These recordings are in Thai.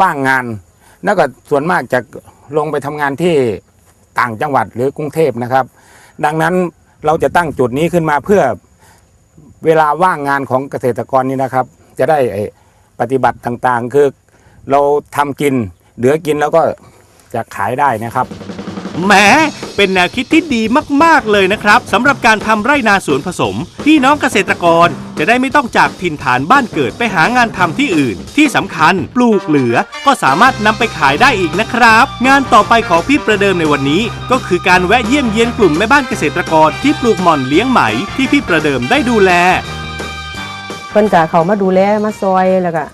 ว่างงาน แล้วก็ส่วนมากจะลงไปทำงานที่ต่างจังหวัดหรือกรุงเทพนะครับ ดังนั้นเราจะตั้งจุดนี้ขึ้นมาเพื่อเวลาว่างงานของเกษตรกรนี่นะครับ จะได้ปฏิบัติต่างๆ คือเราทำกิน เหลือกินแล้วก็จะขายได้นะครับ แหมเป็นแนวคิดที่ดีมากๆเลยนะครับสำหรับการทำไร่นาสวนผสม พี่น้องเกษตรกรจะได้ไม่ต้องจากถิ่นฐานบ้านเกิดไปหางานทำที่อื่น ที่สำคัญปลูกเหลือก็สามารถนำไปขายได้อีกนะครับ งานต่อไปของพี่ประเดิมในวันนี้ ก็คือการแวะเยี่ยมเยียนกลุ่มแม่บ้านเกษตรกรที่ปลูกหม่อนเลี้ยงไหมที่พี่ประเดิมได้ดูแลเพิ่นก็เขามาดูแลมาซอยแล้วก็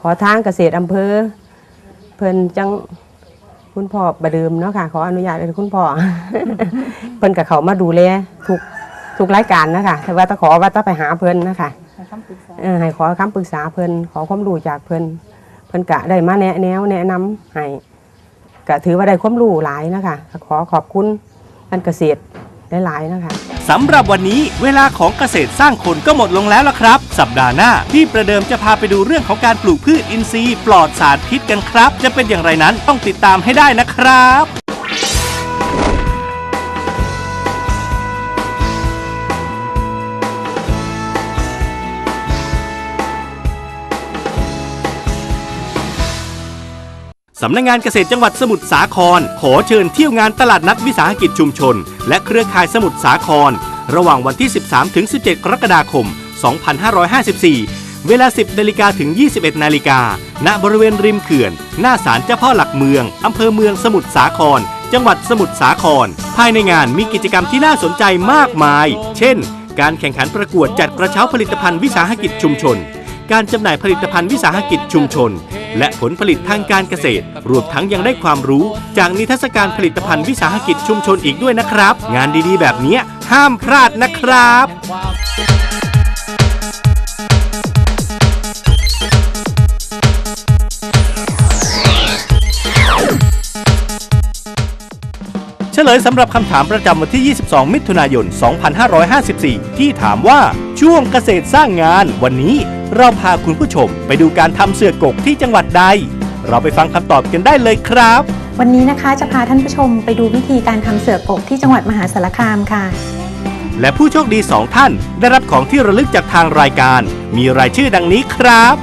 ขอทางเกษตรอำเภอ เพิ่นจัง คุณพ่อประเดิมเนาะค่ะ ขออนุญาตเลยคุณพ่อ เพิ่นกับเขามาดูแลทุกทุกรายการนะคะแต่ว่าต้องขอว่าต้องไปหาเพิ่นนะคะเออให้ขอคำปรึกษาเพิ่นขอความรู้จากเพิ่นเพิ่นกะได้มาแนะแนวแนะนำให้ก็ถือว่าได้ความรู้หลายนะคะก็ขอขอบคุณท่านเกษตรหลายๆนะคะ สำหรับวันนี้เวลาของเกษตรสร้างคนก็หมดลงแล้วละครับ สัปดาห์หน้าพี่ประเดิมจะพาไปดูเรื่องของการปลูกพืชอินทรีย์ ปลอดสารพิษกันครับ จะเป็นอย่างไรนั้นต้องติดตามให้ได้นะครับ สำนักงานเกษตรจังหวัดสมุทรสาคร ขอเชิญเที่ยวงานตลาดนัดวิสาหกิจชุมชน และเครือข่ายสมุทรสาคร ระหว่างวันที่ 13 ถึง 17 กรกฎาคม 2554 เวลา 10นาฬิกาถึง 21นาฬิกาณบริเวณริมเขื่อน หน้าศาลเจ้าพ่อหลักเมืองอำเภอเมืองสมุทรสาคร จังหวัดสมุทรสาคร ภายในงานมีกิจกรรมที่น่าสนใจมากมาย เช่น การแข่งขันประกวดจัดกระเช้าผลิตภัณฑ์วิสาหกิจชุมชน การจำหน่ายผลิตภัณฑ์วิสาหกิจชุมชน และผลผลิตทางการเกษตร รวมทั้งยังได้ความรู้จากนิทรรศการผลิตภัณฑ์วิสาหกิจชุมชนอีกด้วยนะครับ งานดีๆ แบบนี้ห้ามพลาดนะครับเฉลยสำหรับคำถามประจำวันที่ 22 มิถุนายน 2554 ที่ถามว่าช่วงเกษตรสร้างงานวันนี้ เราพาคุณผู้ชมไปดูการทำเสือกกที่จังหวัดใด เราไปฟังคำตอบกันได้เลยครับ วันนี้นะคะจะพาท่านผู้ชมไปดูวิธีการทำเสือกกที่จังหวัดมหาสารคามค่ะ และผู้โชคดี2ท่าน ได้รับของที่ระลึกจากทางรายการ มีรายชื่อดังนี้ครับ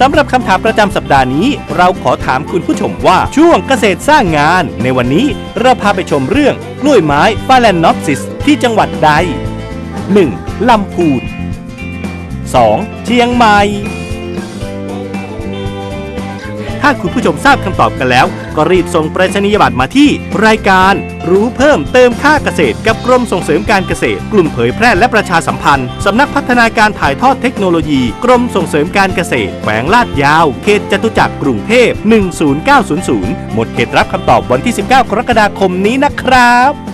สำหรับคำถามประจำสัปดาห์นี้ เราขอถามคุณผู้ชมว่าช่วงเกษตรสร้างงาน ในวันนี้เราพาไปชมเรื่องกล้วยไม้ฟาแลนนอปซิสที่จังหวัดใด 1. ลำพูน 2. เชียงใหม่ ถ้าคุณผู้ชมทราบคำตอบกันแล้ว ก็รีบส่งไปรษณียบัตรมาที่ รายการรู้เพิ่มเติมค่าเกษตร กับกรมส่งเสริมการเกษตร กลุ่มเผยแพร่และประชาสัมพันธ์ สำนักพัฒนาการถ่ายทอดเทคโนโลยี กรมส่งเสริมการเกษตรแขวงลาดยาว เขตจตุจักรกรุงเทพ 10900 หมดเขตรับคำตอบวันที่ 19 กรกฎาคมนี้นะครับ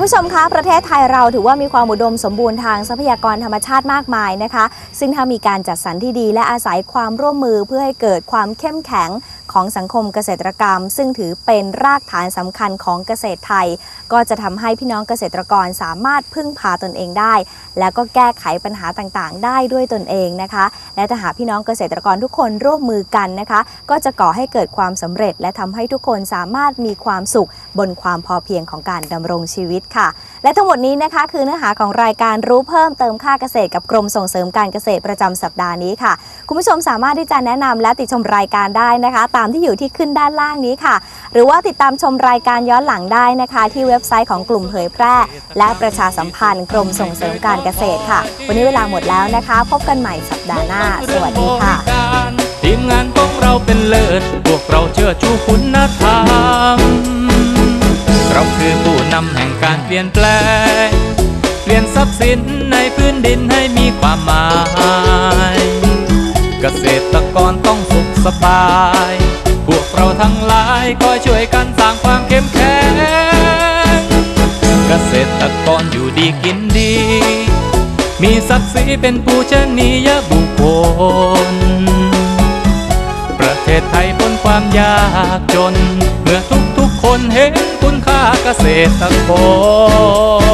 คุณผู้ชมคะประเทศไทยเราถือว่ามีความอุดมสมบูรณ์ทางทรัพยากรธรรมชาติมากมายนะคะ ซึ่งถ้ามีการจัดสรรที่ดีและอาศัยความร่วมมือเพื่อให้เกิดความเข้มแข็ง ของสังคมเกษตรกรรม ซึ่งถือเป็นรากฐานสำคัญของเกษตรไทย ก็จะทำให้พี่น้องเกษตรกรสามารถพึ่งพาตนเองได้ แล้วก็แก้ไขปัญหาต่างๆ ได้ด้วยตนเองนะคะ และถ้าหากพี่น้องเกษตรกรทุกคนร่วมมือกันนะคะ ก็จะก่อให้เกิดความสำเร็จ และทำให้ทุกคนสามารถมีความสุขบนความพอเพียงของการดำรงชีวิตค่ะ และทั้งหมดนี้นะคะคือเนื้อหาของรายการรู้เพิ่มเติมค่าเกษตรกับกรมส่งเสริมการเกษตรประจำสัปดาห์นี้ค่ะ คุณผู้ชมสามารถที่จะแนะนำและติดชมรายการได้นะคะตามที่อยู่ที่ขึ้นด้านล่างนี้ค่ะ หรือว่าติดตามชมรายการย้อนหลังได้นะคะ ที่เว็บไซต์ของกลุ่มเผยแพร่ และประชาสัมพันธ์กรมส่งเสริมการเกษตรค่ะ วันนี้เวลาหมดแล้วนะคะ พบกันใหม่สัปดาห์หน้า สวัสดีค่ะ ทีมงานของเราเป็นเลิศพวกเราเชื่อชูคุณธรรมเราคือผู้นำแห่งการเปลี่ยนแปลงเปลี่ยนทรัพย์สินในพื้นดินให้มีความหมาย เกษตรกรต้องสุขสบาย เราทั้งหลายคอยช่วยกันสร้างความเข้มแข็งเกษตรกรอยู่ดีกินดี มีศักดิ์ศรีเป็นผู้ชนียบุคคล ประเทศไทยพ้นความยากจน เมื่อทุกๆคนเห็นคุณค่าเกษตรกร